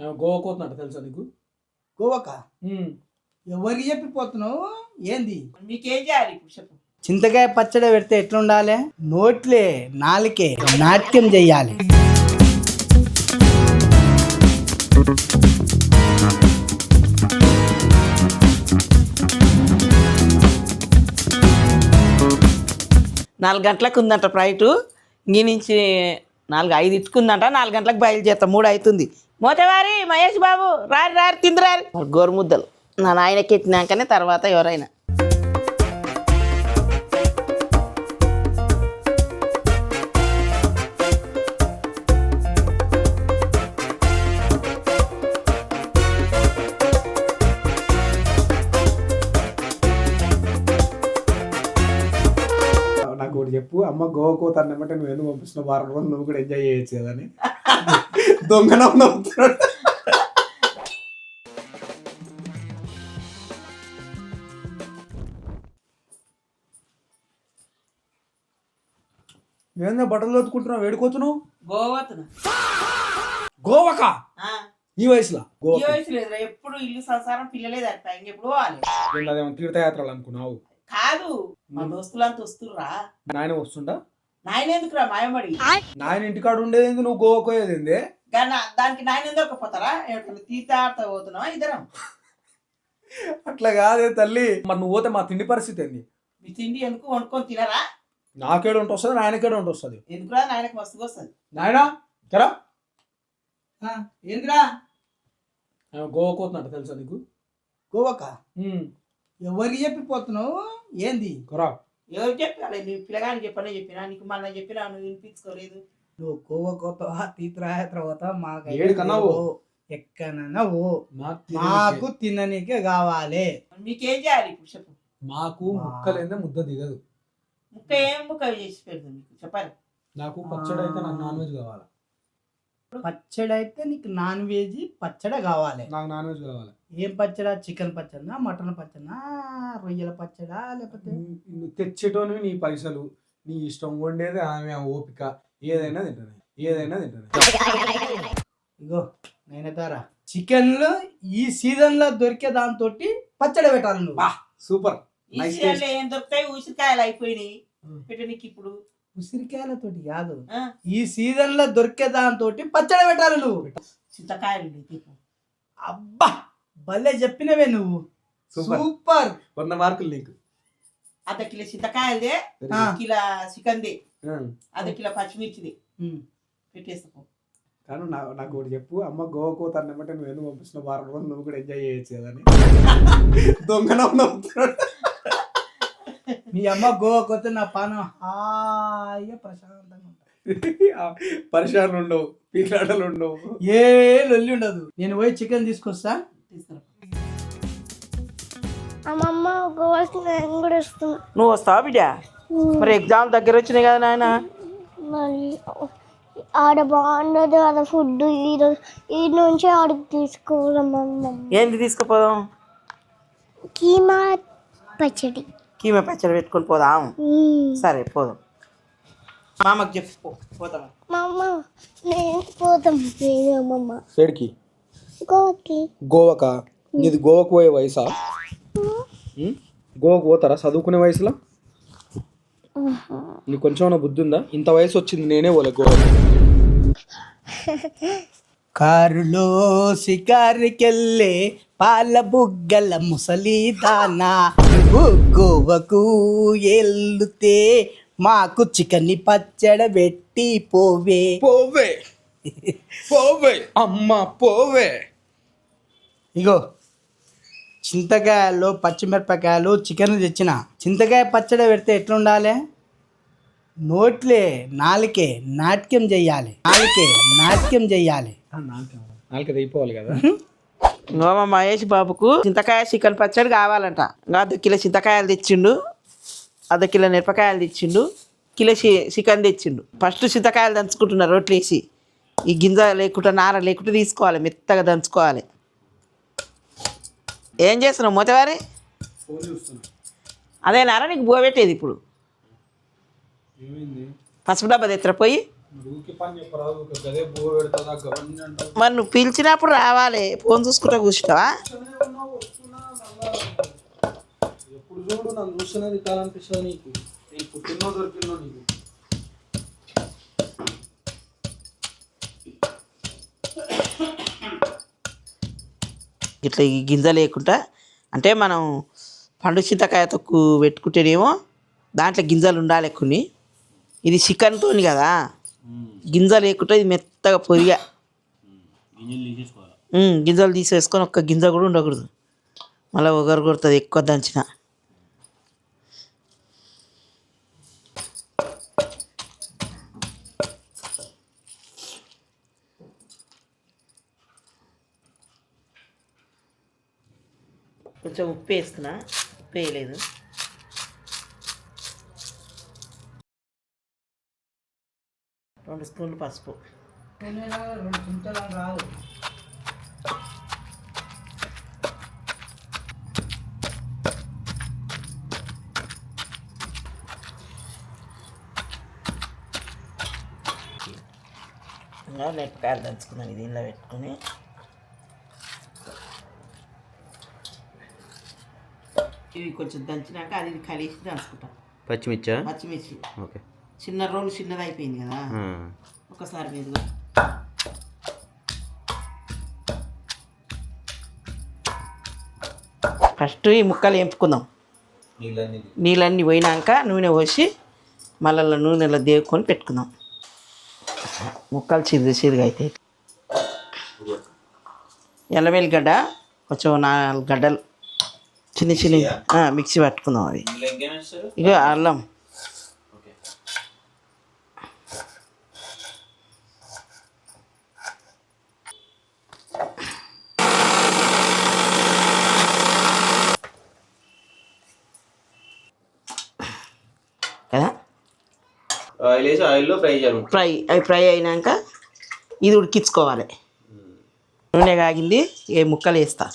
ఆమె గోవా తెలుసా నీకు? గోవక? ఉమ్. ఎవరికి చెప్పిపోతున్నావు? ఏంది? మీకేం చేయాలి ఇప్పుడు చెప్పు. చింతకాయ పచ్చడి పెడితే ఎట్లుండాలి? నోట్లే నాలుకే. నాట్యం చెయ్యాలి. నాలుగు గంటలకు ఉందంట ఫ్లైటు. ఇంగి నుంచి నాలుగు ఐదు ఇట్టుకుందంట నాలుగు గంటలకు బయలుదేరుతాం. మూడు అవుతుంది. మోతవారి మహేష్ బాబు రారి రారి తిందిరారి గోరుముద్దలు నా నాయనకి ఎక్కినాకనే తర్వాత ఎవరైనా. నాకు ఒకటి చెప్పు అమ్మ గోవా కోత అన్నమాట నువ్వు ఎందుకు పంపిస్తున్న వారం రోజులు నువ్వు కూడా ఎంజాయ్ చేయొచ్చు కదా అని దొంగన నవ్వుతున్నాడు ఏందో బట్టలు దొత్తుకుంటున్నావు వేడుకోతున్నావు గోవతున గోవాకా? ఈ వయసులో? గోవా వయసు లేదురా ఎప్పుడు ఇల్లు సంసారం పిల్లలే తప్ప ఇంకెప్పుడు పోవాలి? తీర్థయాత్రలు అనుకున్నావు? కాదు. మా దోస్తులంతా వస్తుర్రా. నాయన వస్తుండా? నాయన ఎందుకురా మాయమడి నాయన ఇంటికాడ ఉండేది నువ్వు గోవా పోయేది ఏంది? కానీ దానికి నాయన ఎందుకు పోతారా తీర్థార్థ పోతున్నావా? ఇద్దరం. అట్లా కాదే తల్లి. మరి నువ్వు పోతే మా తిండి పరిస్థితి ఏంది? మీ తిండి ఎందుకు వండుకొని తినరా? నాకేడు ఉంటూ వస్తుంది నాయనకేడు ఉంటూ వస్తుంది? ఎందుకురా నాయనకు మస్తుగా వస్తుంది? నాయనా కరా ఆ, ఏందిరా గోవా కోతున్నట్టు తెలుసా నీకు? గోవక? ఎవరికి చెప్పిపోతున్నావు? ఏంది? కరా ఎవరు చెప్పాలి? నీ పిల్లగాని చెప్పనే చెప్పినా నీకు మొన్న చెప్పినా నువ్వు వినిపించుకోలేదు. నువ్వు గోవా పోతావా తీర్థయాత్ర పోతావా మాకు ఏడికన్నా. ఎక్కడన్నా ఓ మాకు తిననీకే. కావాలి. మీకేం చేయాలి ఇప్పుడు చెప్పు? మాకు ముక్కలేదే ముద్ద దిగదు. ముక్క ఏం ముక్క చేసి పెడుతుంది మీకు చెప్పాలి. నాకు పచ్చడి అయితే నాకు నాన్ వెజ్ కావాలి? పచ్చడి అయితే నీకు నాన్ వెజ్ పచ్చడి కావాలి. నాకు నాన్ వెజ్ కావాలి. ఏం పచ్చడా? చికెన్ పచ్చడా? మటన్ పచ్చడా? రొయ్యల పచ్చడా? లేకపోతే? నువ్వు నీ పైసలు. నీ ఇష్టం వండేది ఆమె ఓపిక. ఏదైనా తింటాను ఏదైనా తింటాను ఇగో నేనతారా చికెన్లో ఈ సీజన్లో దొరికే దాంతో పచ్చడి పెట్టాలి నువ్వు. సూపర్. ఈ సీజన్లో ఏం దొరుకుతాయి? ఉసిరికాయలు అయిపోయినాయి. ఇప్పుడు. ఉసిరికాయలతోటి కాదు. ఈ సీజన్లో దొరికే దాంతో పచ్చడి పెట్టాలి నువ్వు. చింతకాయలు అబ్బా! భలే చెప్పినవే నువ్వు. సూపర్. వంద మార్కులు నీకు. అర్ధ కిలో చింతకాయలదే. కిలో చికెన్ది. అర్ధ కిలో పచ్చిమిర్చిది. పెట్టేసుకో. కానీ నా నాకు ఒకటి చెప్పు అమ్మ గోవా కోత అన్నమాట నువ్వు ఎందుకు పంపిస్తున్న వారం రోజులు నువ్వు కూడా ఎంజాయ్ చేయొచ్చు కదా అని. దొంగన మీ అమ్మ గోవా కొత్త నా పానం హాయిగా ప్రశాంతంగా పరిశాలు ఉండవు పిల్లాడలు ఉండవు ఏ లొల్లి ఉండదు. నేను పోయి చికెన్ తీసుకొస్తా. నువ్వు వస్తావా బిడ్డ? మరి ఎగ్జామ్ దగ్గర వచ్చినాయి కదా నాయన? ఆడ బాగుండదు ఆడ ఫుడ్ ఈ ఈ నుంచి ఆడికి తీసుకోవాలమ్మమ్మ ఏంది తీసుకుపోదాం? కీమా పచ్చడి. కీమ పచ్చడి పెట్టుకొని పోదాం. మ్మ్. సరే పోదాం. మామకు చెప్పు పోతాం మా అమ్మ నేను పోతాం. అమ్మమ్మ. సైడ్కి గోవాకి. గోవాకా? నీది గోవాకు పోయే వయసా? గోవాకు పోతారా? చదువుకునే వయసులో? నీకు కొంచెం బుద్ధి ఉందా ఇంత వయసు వచ్చింది నేనే పోలే గోవా కారులో షికారుకెళ్ళే పాల బుగ్గల ముసలి దానా నువ్వు గోవకు ఎల్లుతే మాకు చికెన్ పచ్చడి పెట్టి పోవే. పోవే. పోవే. అమ్మ పోవే. ఇగో చింతకాయలు పచ్చిమిరపకాయలు చికెన్ తెచ్చిన. చింతకాయ పచ్చడి పెడితే ఎట్లుండాలి? నోట్లే నాలుకే నాట్యం చెయ్యాలి. నాలుకే నాట్యం చెయ్యాలి. నాలుక అయిపోవాలి కదా. ఇంకో మా మహేష్ బాబుకు చింతకాయ చికెన్ పచ్చడి కావాలంట. ఇంకా అర్ధ కిలో చింతకాయలు తెచ్చిండు. అర్ధ కిలో మిరపకాయలు తెచ్చిండు. కిలో చికెన్ తెచ్చిండు. ఫస్ట్ చింతకాయలు దంచుకుంటున్నారు రొట్టెలు వేసి ఈ గింజ లేకుండా నార లేకుండా తీసుకోవాలి మెత్తగా దంచుకోవాలి. ఏం చేస్తున్నావు మొదవారి అదే నార నీకు బువ పెట్టేది ఇప్పుడు. పసుపు డబ్బా తెత్తర పోయి? మరి నువ్వు పిలిచినప్పుడు రావాలి ఫోన్ చూసుకుంటా కూర్చుంటావా? ఎప్పుడు చూడు నన్ను చూస్తూనే తిట్టాలనిపిస్తుంది నీకు. నీకు పుట్టినో దొరికిందో నీకు. ఇట్లా ఈ గింజ లేకుండా అంటే మనం పండు చింతకాయ తొక్కు పెట్టుకుంటేనేమో దాంట్లో గింజలు ఉండాలి కొన్ని. ఇది చికెన్తో కదా. గింజ లేకుండా ఇది మెత్తగా పొరిగా గింజలు తీసేసుకొని ఒక్క గింజ కూడా ఉండకూడదు. మళ్ళీ ఒగరు కొడుతుంది ఎక్కువ దంచిన. కొంచెం ఉప్పు వేస్తున్నా ఉప్పు వేయలేదు. రెండు స్పూన్లు పసుపు. ఇంకా మిరపకాయలు దంచుకున్నాను. దీనిలో పెట్టుకొని ఇవి కొంచెం దంచినాక అది కలిసి దంచుకుంటాం. పచ్చిమిర్చా? పచ్చిమిర్చి. ఓకే. చిన్న రోలు చిన్నది అయిపోయింది కదా? ఒకసారి మీదుగా ఫస్ట్ ఈ ముక్కలు ఎంపుకుందాం నీళ్ళన్నీ నీళ్ళన్నీ పోయినాక నూనె పోసి మళ్ళీ నూనెలో దేవుకొని పెట్టుకుందాం. ముక్కలు చిరుగు చిరుగు అయితే ఎల్లవెల్లిగడ్డ కొంచెం నాలుగు గడ్డలు చిన్న చిన్న మిక్సీ పట్టుకుందాం అవి ఇంకేం అల్లం. కదా? ఆయిల్ వేసి ఆయిల్లో ఫ్రై చేయాలి ఫ్రై అవి ఫ్రై అయినాక ఇది ఉడికించుకోవాలి. నూనె కాగింది ఏ ముక్కలు వేస్తా.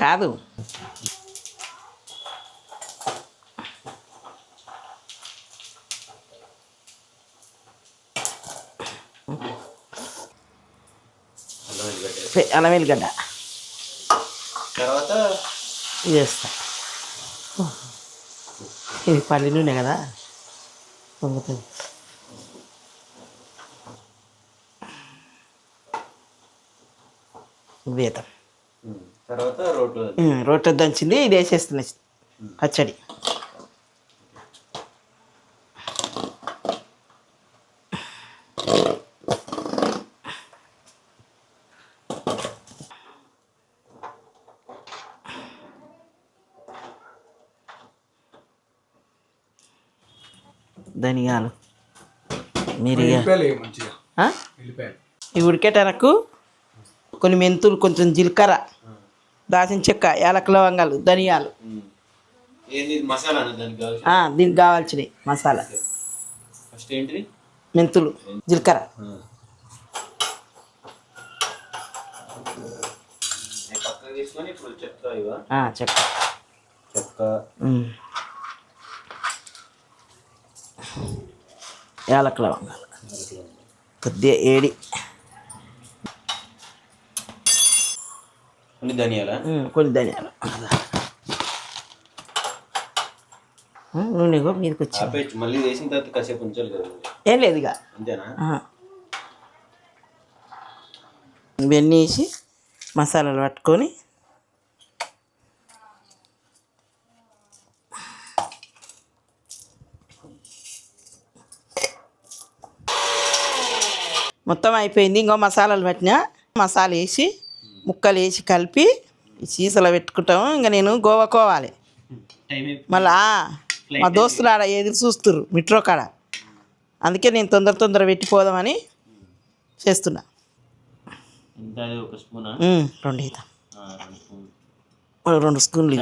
కాదు. వెల్లిగడ్డ. తర్వాత వేస్తా ఇది పల్లి నూనె కదా పొంగుతుంది వేతం తర్వాత రోట్లో దంచింది ఇది వేసేస్తున్నా. పచ్చడి. ధనియాలు. మిరియాలు? వెళ్ళిపోయాలి ఇవి ఉడికేటరకు కొన్ని మెంతులు కొంచెం జీలకర్ర దాచిన చెక్క యాలక లవంగాలు ధనియాలు. దానికి కావాల్సినవి మసాలా. మెంతులు జీలకర్ర. చెక్క. చెక్క చెక్క ఉమ్. యాలక లవంగాలు కొద్దిగా ఏడి కొన్ని ధనియాలా కొన్ని ధనియాలు నూనె కూడా మీదకి వచ్చి మళ్ళీ వేసిన తర్వాత కాసేపు ఉంచాలి కదా. ఏం లేదు ఇక అంతేనా. ఇవన్నీ వేసి మసాలాలు పట్టుకొని మొత్తం అయిపోయింది. ఇంకో మసాలాలు పెట్టినా మసాలా వేసి ముక్కలు వేసి కలిపి సీసాలో పెట్టుకుంటాము. ఇంకా నేను గోవా కోవాలి. మళ్ళా మా దోస్తులు ఆడ ఎదురు చూస్తుర్రు మిట్రో కాడ. అందుకే నేను తొందర తొందర పెట్టిపోదామని చేస్తున్నా. రెండు ఇద్దాం రెండు స్పూన్లు.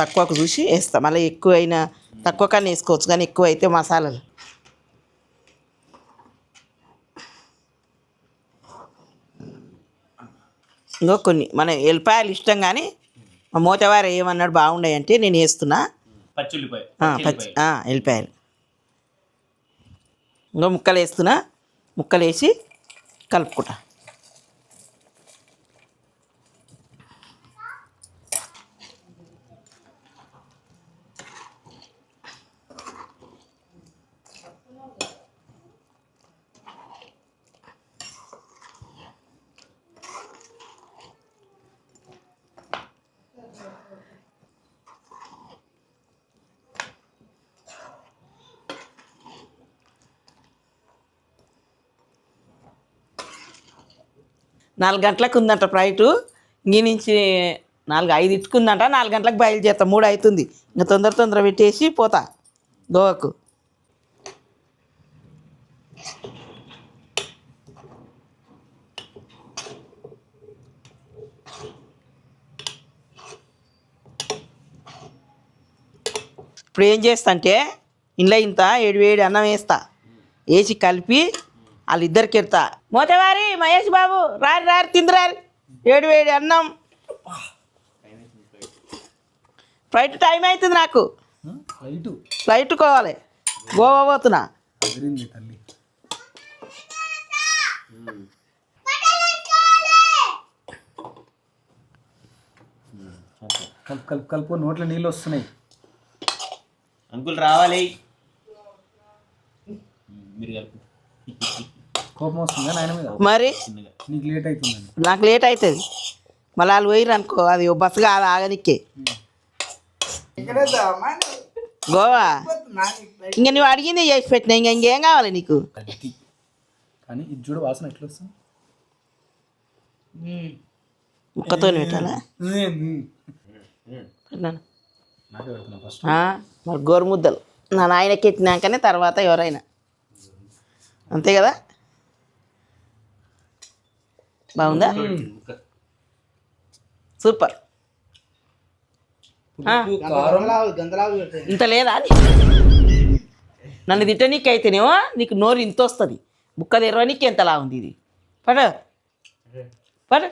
తక్కువకు చూసి వేస్తా. మళ్ళీ ఎక్కువ అయినా తక్కువ కానీ వేసుకోవచ్చు. కానీ ఎక్కువ అయితే మసాలాలు. ఇంకో కొన్ని. మన ఎల్లిపాయలు ఇష్టం కానీ మా మూతవారు ఏమన్నాడు బాగుండాయి అంటే నేను వేస్తున్నా. పచ్చి ఎల్లిపాయలు. ఇంకో ముక్కలు వేస్తున్నా. ముక్కలు వేసి కలుపుకుంటా. నాలుగు గంటలకు ఉందంట ఫ్లైటు. ఇంగి నుంచి నాలుగు ఐదు ఇట్టుకుందంట నాలుగు గంటలకు బయలుదేరుతా. మూడు అవుతుంది ఇంకా తొందర తొందర పెట్టేసి పోతా. గోవాకు. ఇప్పుడు ఏం చేస్తా అంటే ఇంట్లో ఇంత ఏడు వేడి అన్నం వేస్తా. వేసి కలిపి వాళ్ళిద్దరికి ఎడతా. మోతవారి మహేష్ బాబు రారి రారి తిందిరారి. ఏడు వేడి అన్నం. ఫ్లైట్ టైం అవుతుంది నాకు. ఫ్లైట్? ఫ్లైట్ కోవాలి గోవా పోతున్నా. కలుపు కలుపు కలుపు. నోట్లో నీళ్ళు వస్తున్నాయి. అంకుల్ రావాలి. మీరు కలుపు. కోపం వస్తుందా నాయన మీద మరి? నీకు లేట్ అవుతుందండి. నాకు లేట్ అవుతుంది. మళ్ళీ వాళ్ళు పోయిర్రు అనుకో అది బస్సు కాదు ఆగనిక్కే. గోవా? ఇంక నువ్వు అడిగింది చేసి పెట్టినా ఇంక ఇంకేం కావాలి నీకు? కానీ ఇది చూడు వాసన ఎట్లా వస్తుంది? ముక్కతో పెట్టాలా? పెట్టినాను. నాకే పెడుతున్నా ఫస్ట్. ఆ, మరి గోరుముద్దలు. నా నాయనకి ఎత్తినాకనే తర్వాత ఎవరైనా. అంతే కదా? బాగుందా? సూపర్. ఇంత లేదా? నన్ను తిట్టనీకి అయితేనేమో నీకు నోరు ఇంత వస్తుంది. బుక్క తెరవనీకి ఎంతలా ఉంది ఇది? పడ పడ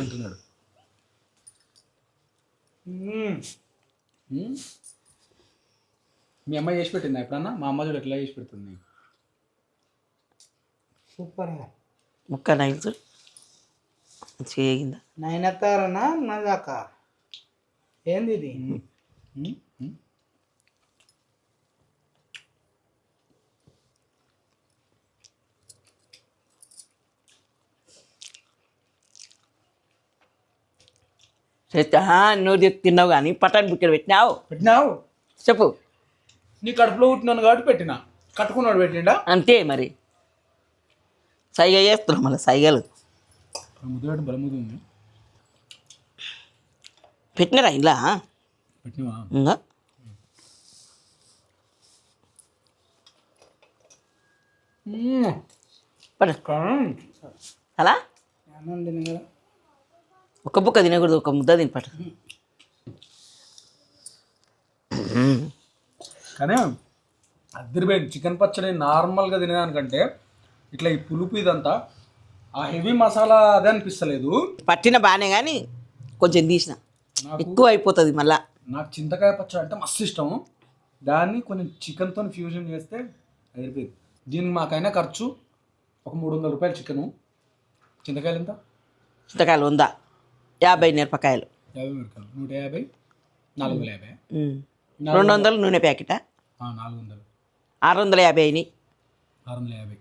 అంటున్నాడు. మీ అమ్మ చేసి పెట్టిందా ఎప్పుడన్నా? మా అమ్మ చూడు ఎట్లా చేసి పెడుతుంది. సూపర్ ముక్క నైల్స్ చేగిందా నైనతారనా మజాక? ఏంది ఇది? తెచ్చి తిన్నావు కానీ పటాన్ బుక్కెడు పెట్టినావు? పెట్టినావు? చెప్పు. నీ కడుపులో పుట్టినాను కాబట్టి పెట్టినా. కట్టుకున్నాడు పెట్టిండా? అంతే మరి. సైగ చేస్తున్నాం మళ్ళీ సైగలు. ముద్దు ఉంది పెట్టినరా ఇలా పెట్టినవా. అలా? ఒక బుక్క తినకూడదు ఒక ముద్ద తిని పట్టు. కానీ అద్దరిపోయింది చికెన్ పచ్చడి నార్మల్గా తినేదానికంటే ఇట్లా ఈ పులుపు ఇదంతా ఆ హెవీ మసాలా అదే అనిపిస్తలేదు. పట్టిన బాగానే కానీ కొంచెం తీసిన. ఎక్కువ అయిపోతుంది మళ్ళా. నాకు చింతకాయ పచ్చడి అంటే మస్తు ఇష్టం. దాన్ని కొంచెం చికెన్తో ఫ్యూజన్ చేస్తే అదిరిపోయింది దీనికి మాకైనా ఖర్చు ఒక మూడు వందల రూపాయలు చికెను. చింతకాయలు ఎంత? చింతకాయలు ఉందా యాభై మిరపకాయలు. యాభై మిరకాయలు నూట యాభై నాలుగు వందల యాభై. రెండు వందలు నూనె ప్యాకెటా? ఆ, నాలుగు వందలు ఆరు వందల యాభై అయినాయి. ఆరు వందల యాభై.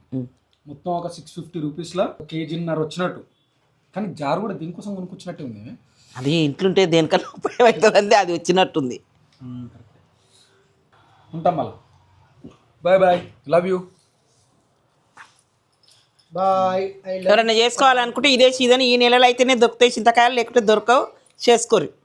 మొత్తం ఒక సిక్స్ ఫిఫ్టీ రూపీస్లో కేజీన్నర వచ్చినట్టు. కానీ జారు కూడా దీనికోసం కొనుక్కొచ్చినట్టే ఉంది అది ఇంట్లుంటే దేనికన్నా ఉపయోగం అవుతుందంటే అది వచ్చినట్టుంది. ఉంటాం మళ్ళా. Bye bye. Love you bye. ఎవరైనా చేసుకోవాలనుకుంటే ఇదే సీజన్ ఈ నెలలో అయితేనే దొరుకుతాయి. చింతకాయలు లేకుంటే దొరకవు. చేసుకోరు.